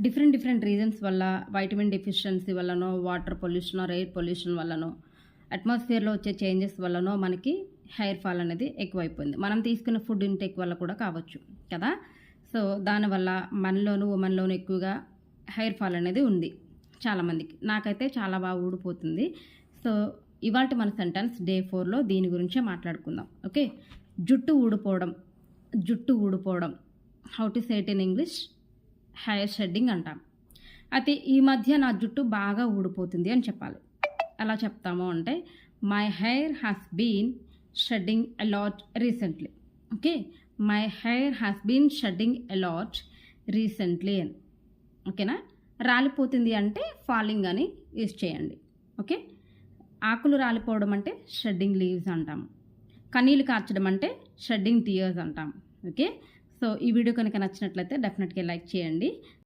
Different different reasons వల్ల vitamin deficiency వల్లనో water pollution air pollution వల్లనో అట్మాస్ఫియర్లో వచ్చే చేంజెస్ వల్లనో మనకి హెయిర్ ఫాల్ అనేది ఎక్కువైపోయింది. మనం తీసుకున్న ఫుడ్ ఇంటేక్ వల్ల కూడా కావచ్చు కదా? సో దానివల్ల మనలోను ఉమెన్లోను ఎక్కువగా హెయిర్ ఫాల్ అనేది ఉంది చాలామందికి. నాకైతే చాలా బాగా ఊడిపోతుంది. సో ఇవాళ మన సెంటెన్స్ డే ఫోర్లో దీని గురించే మాట్లాడుకుందాం ఓకే? జుట్టు ఊడిపోవడం జుట్టు ఊడిపోవడం. How to say it in English hair shedding అంటాం. అయితే ఈ మధ్య నా జుట్టు బాగా ఊడిపోతుంది అని చెప్పాలి. ఎలా చెప్తాము అంటే my hair has been shedding a lot recently okay? My hair has been shedding a lot recently అని. ఓకేనా? రాలిపోతుంది అంటే ఫాలింగ్ అని యూజ్ చేయండి. ఓకే? ఆకులు రాలిపోవడం అంటే షెడ్డింగ్ లీవ్స్ అంటాము కన్నీళ్ళు కార్చడం అంటే షెడ్డింగ్ టీయర్స్ అంటాం. ఓకే? సో ఈ వీడియో కనుక నచ్చినట్లయితే డెఫినెట్గా లైక్ చేయండి.